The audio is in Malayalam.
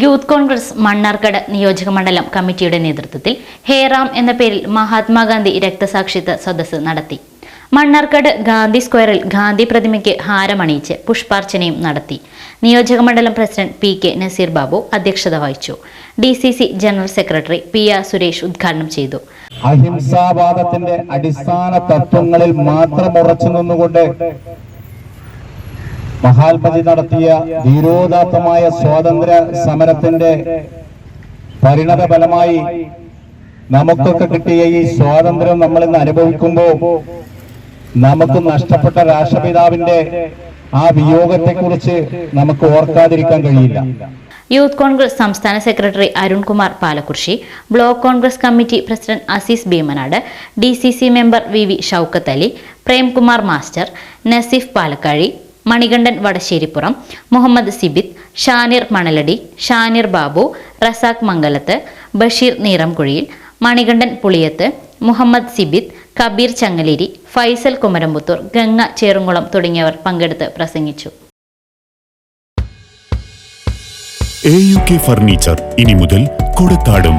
യൂത്ത് കോൺഗ്രസ് മണ്ണാർക്കട് നിയോജക മണ്ഡലം കമ്മിറ്റിയുടെ നേതൃത്വത്തിൽ ഹേറാം എന്ന പേരിൽ മഹാത്മാഗാന്ധി രക്തസാക്ഷിത്വ സദസ്സ് നടത്തി. മണ്ണാർക്കാട് ഗാന്ധി സ്ക്വയറിൽ ഗാന്ധി പ്രതിമയ്ക്ക് ഹാരമണിയിച്ച് പുഷ്പാർച്ചനയും നടത്തി. നിയോജക മണ്ഡലം president P K Nazeer Babu അധ്യക്ഷത വഹിച്ചു. D C C general secretary P R Suresh ഉദ്ഘാടനം ചെയ്തു. അഹിംസാവാദത്തിന്റെ അടിസ്ഥാന തത്വങ്ങളിൽ മാത്രം ഉറച്ചു നിന്നുകൊണ്ട് മഹാത്മജി നടത്തിയ ധീരോദാത്തമായ സ്വാതന്ത്ര്യ സമരത്തിന്റെ പരിണത ഫലമായി നമുക്കൊക്കെ കിട്ടിയ ഈ സ്വാതന്ത്ര്യം നമ്മൾ ഇന്ന് അനുഭവിക്കുമ്പോൾ നമുക്ക് നഷ്ടപ്പെട്ട രാഷ്ട്രപിതാവിന്റെ ആ വിയോഗത്തെക്കുറിച്ച് നമുക്ക് ഓർക്കാതിരിക്കാൻ കഴിയില്ല. യൂത്ത് കോൺഗ്രസ് സംസ്ഥാന secretary Arunkumar Palakkurissi block Congress committee president Azeez Bheemanad D C C member V V Shoukath Premkumar master Naseef Palakkazhi Manikandan Vadasseripuram Muhammad Sibith Shanir Manaladi Shanir Babu Razak Mangalath Basheer നീറംകുഴിയിൽ Manikandan Puliyath Muhammad Sibith Kabeer Changaleri Faisal Kumaramputhur Ganga Cherumkulam തുടങ്ങിയവർ പങ്കെടുത്ത് പ്രസംഗിച്ചു. എ യു കെ ഫർണിച്ചർ ഇനി മുതൽ കൊടത്താടും.